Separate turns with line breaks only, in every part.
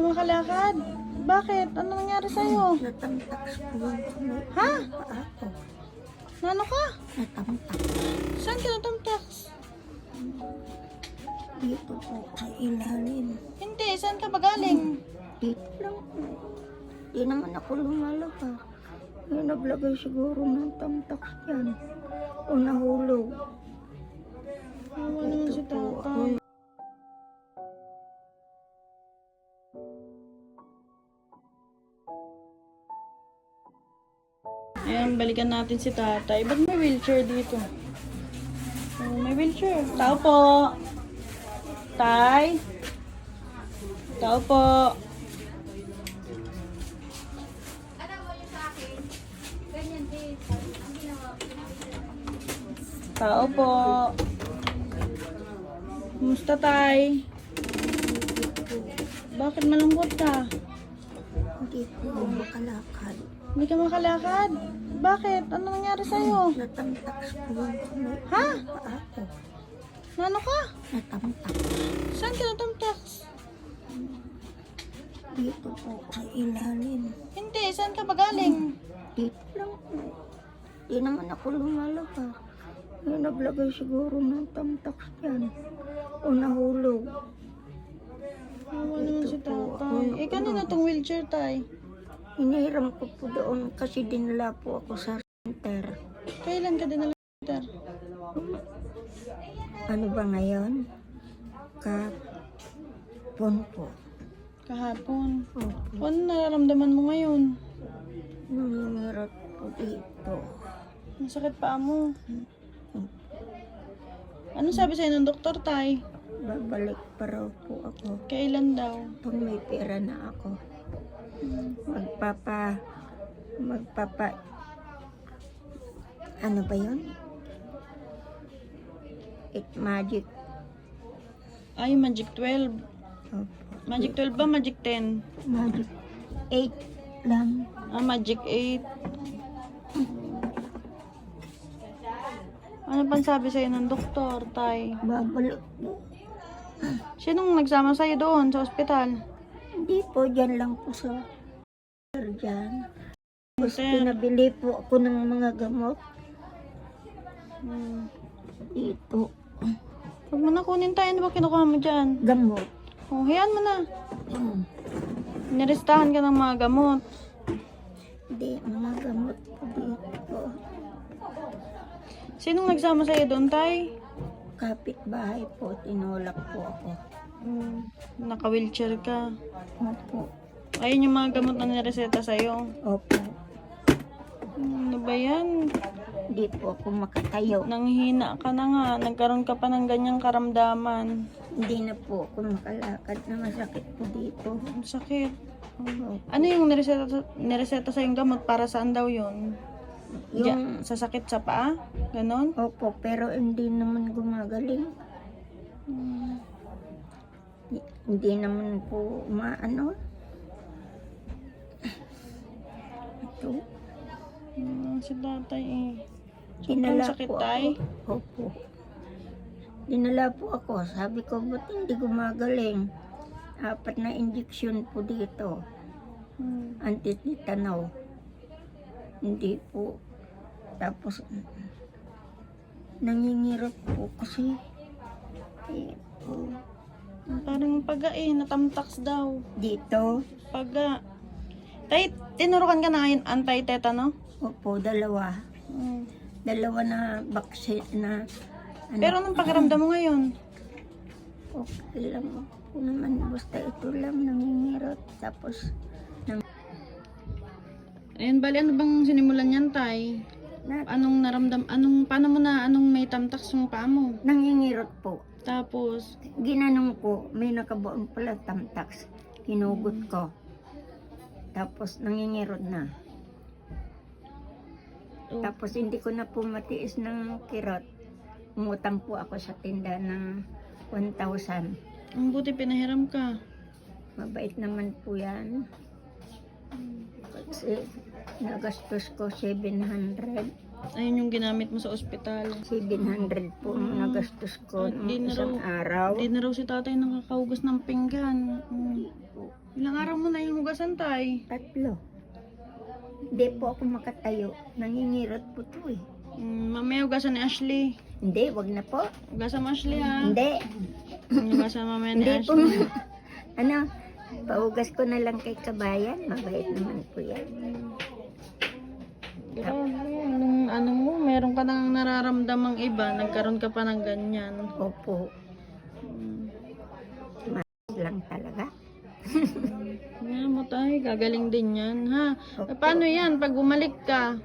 Makalakad? Bakit? Ano nangyari sa'yo?
Natamtak yung
Ha?
paa ko.
Nano ka?
Natamtak.
Saan ka natamtaks?
Dito po sa ilalim.
Hindi, saan ka ba galing?
Dito lang po. Di naman ako lumalabas. May naglagay siguro ng tamtak yan. O nahulog.
Awa naman si tatay. Ayan, balikan natin si tatay. Ba't may wheelchair dito? Oh, may wheelchair. Tao po. Tay. Tao po. Tao po. Kumusta tay? Bakit malungkot ka?
Hindi po makalakad.
Hindi ka makalakad? Bakit? Ano nangyari sa'yo?
Natamtak po yung
Ha? Nano ka?
Natamtak.
Saan ka natamtaks?
Dito po sa ilalim.
Hindi, saan ka ba galing?
Dito lang po. Di naman ako lumalabas. May naglagay siguro ng tamtak yan. O nahulog.
Awa naman si tatay. Eh, kanina tong wheelchair tay.
Hinihiram ko po doon kasi dinala po ako sa center.
Kailan ka din nalang
Ano ba ngayon? Kapon po.
Kahapon.
Opo.
Ano nararamdaman mo ngayon?
Nangingirat po dito.
Masakit pa mo. Ano sabi sa'yo ng doktor tay?
Babalik pa raw po ako.
Kailan daw?
Pag may pera na ako. Magpapa... Magpapa... Ano ba yun? It magic.
Ay, Magic 12.
Opo.
Magic 12 ba? Magic 10?
Magic 8 lang.
Ah, Magic 8. Ano pang sabi sa'yo ng doktor, tay?
Babalik po.
Sinong nagsama sa'yo doon sa ospital?
Hindi po, dyan lang po sa dyan. Tapos pinabili po ako ng mga gamot
Hmm.
dito.
Huwag mo na kunin tayo. Ano ba kinukuha mo dyan?
Gamot.
Oh, hayaan mo na.
Hmm.
Nirestahan ka ng mga gamot.
Hindi, mga gamot po dito.
Sinong nagsama sa'yo doon, tay?
Kapit-bahay po, tinulak po ako.
Hmm. Naka-wheelchair ka.
Opo.
Ayun yung mga gamot na nireseta sa'yo.
Opo.
Hmm, Ano ba yan?
Hindi po ako makatayo.
Nanghihina ka na nga. Nagkaroon ka pa ng ganyang karamdaman.
Hindi na po ako makalakad na masakit po dito.
Ang sakit.
Opo.
Ano yung nireseta, nireseta sa yung gamot? Para saan daw yun?
Yung,
Diyan, sa sakit sa paa? Ganon?
opo, pero hindi naman gumagaling.
Hmm.
Hindi naman po maano. Ito.
Hmm, si tatay eh.
Dinala
sakit,
po
tay?
ako. Opo. Dinala po ako. Sabi ko, ba't hindi gumagaling? Apat na injection po dito.
Hmm.
Antititanaw. Hindi po. Tapos, nangingirap po kasi.
Parang paga eh. Natamtax daw.
Dito,
Paga. Tay, tinurukan ka na ngayon anti-tetano?
opo, dalawa.
Hmm.
Dalawa na vaccine na ano,
Pero anong pakiramdam mo ngayon?
okay lang po naman. Basta ito lang nangingirap. Tapos,
Ayun, bali ano bang sinimulan niyan, tay?
na,
Anong naramdam, anong, paano mo na, anong may tamtax yung paa mo?
nangingirot po.
Tapos,
Ginanong ko, may nakabaon pala tamtax. Hinugot ko. Tapos nangingirot na.
oh,
Tapos hindi ko na po matiis ng kirot. Umutang po ako sa tinda ng 1,000.
ang buti pinahiram ka.
Mabait naman po yan. Kasi nagastos ko 700.
Ayun yung ginamit mo sa ospital.
700 po ang nagastos ko
At di na
isang
raw-
araw.
Hindi na raw si tatay nakakahugas ng pinggan. Hmm. Ilang araw mo na yung hugasan, tay?
Tatlo. Hindi po ako makatayo. Nangingirot po to eh.
Mm, mamaya hugasan ni Ashley.
Hindi, wag na po.
Hugasan mo, Ashley, ha?
Hindi.
Hugasan mamaya ni
Hindi po.
Ashley.
ano, paugas ko na lang kay kabayan. Mabait naman po yan.
Grabe, ano mo, meron ka nang nararamdamang iba, nagkaroon ka pa ng ganyan.
Opo.
Mm.
Lang talaga.
Nga mo tayo, gagaling din yan, ha?
Opo.
Paano yan, pag bumalik ka,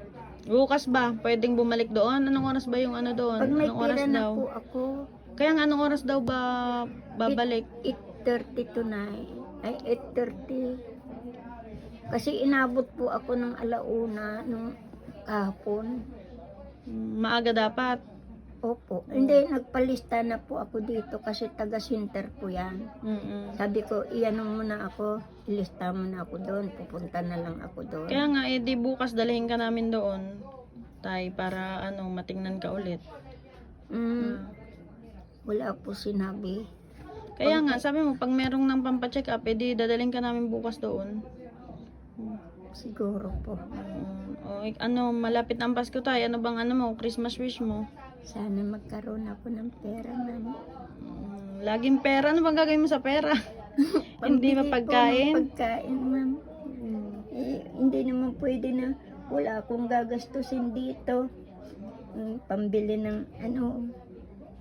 bukas ba, pwedeng bumalik doon? Anong oras ba yung ano doon?
Pag may
Anong oras
pera na
daw?
po ako,
Kaya nga, anong oras daw ba babalik?
8.30 to 9. Ay, 8.30. Kasi inabot po ako ng alauna nung kahapon.
Maaga dapat.
Opo. Hindi, nagpalista na po ako dito kasi taga-center po yan.
Mm-mm.
Sabi ko, iyan mo na ako, ilista mo na ako doon, pupunta na lang ako doon.
Kaya nga, eh, di bukas dalhin ka namin doon, tay, para ano, matingnan ka ulit.
Mm, wala po sinabi.
Kaya nga, sabi mo, pag merong nang pampacheck up, edi dadalhin ka namin bukas doon.
Siguro po.
Mm, o, ano, malapit ang Pasko tayo. Ano bang ano mo, Christmas wish mo?
Sana magkaroon ako ng pera man.
Mm, laging pera. Ano bang gagawin mo sa pera? Hindi ba pagkain?
pagkain, ma'am. Eh, hindi naman pwede na wala akong gagastusin dito. Mm, pambili ng ano,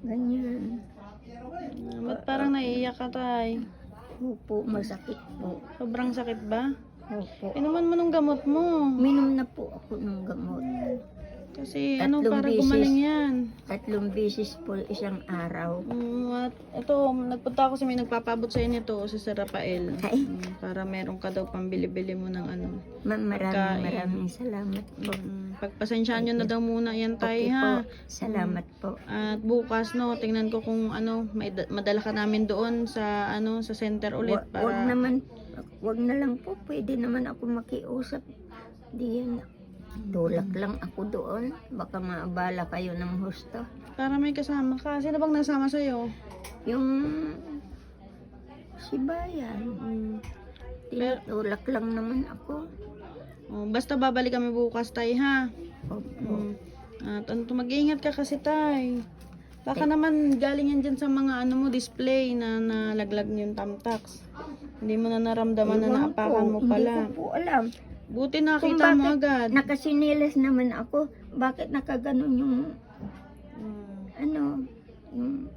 ganyan.
Mm, ba't parang naiiyak ka tay?
Opo, masakit po.
Sobrang sakit ba?
Opo.
Inuman mo nung gamot mo.
Minom na po ako ng gamot.
Kasi ano,
Tatlong
para
beses.
gumaling yan.
Tatlong beses po isang araw.
Mm, at ito, nagpunta ako sa may nagpapabot sa nito, si Sir Rafael.
Ay,
Mm, para meron ka daw pambili-bili mo ng ano.
ma'am, maraming
Pagkain.
maraming salamat po.
Mm, pagpasensyaan nyo na daw muna yan tayo
Okay
ha.
po, salamat po.
At bukas no, tingnan ko kung ano, may da- madala ka namin doon sa ano, sa center ulit
Wa-
para
Wag naman, wag na lang po, pwede naman ako makiusap. Di yan, tulak lang ako doon. Baka maabala kayo ng husto.
para may kasama ka. Sino bang nasama sa iyo?
Yung si Bayan,
Mm.
tinutulak lang naman ako.
Oh, basta babalik kami bukas tay ha.
Opo.
Mm. At ano, mag-iingat ka kasi tay. Baka naman galing yan dyan sa mga ano mo display na nalaglag yung tamtax. Hindi mo na naramdaman na
Ewan
naapakan
ko,
mo pala.
Hindi ko po alam.
Buti
Kung
nakita mo
bakit
agad.
Nakasinilas naman ako. Bakit nakaganon yung
Mm.
ano, yung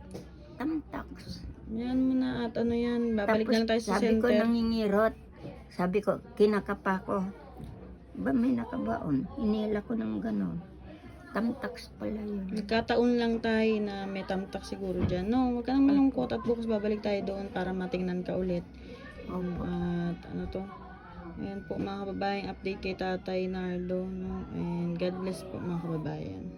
tamtax.
Yan mo na at ano yan, babalik na lang tayo sa
sabi ko
center.
nangingirot. Sabi ko, kinakapa ko. Ba may nakabaon? Hinila ko ng ganon. Tamtax pala yun.
Nagkataon lang tayo na may tamtak siguro dyan. No, huwag ka nang malungkot at bukas babalik tayo doon para matingnan ka ulit.
Opo.
At ano to? Ayan po mga kababayan, update kay Tatay Nardo. No? And God bless po mga kababayan.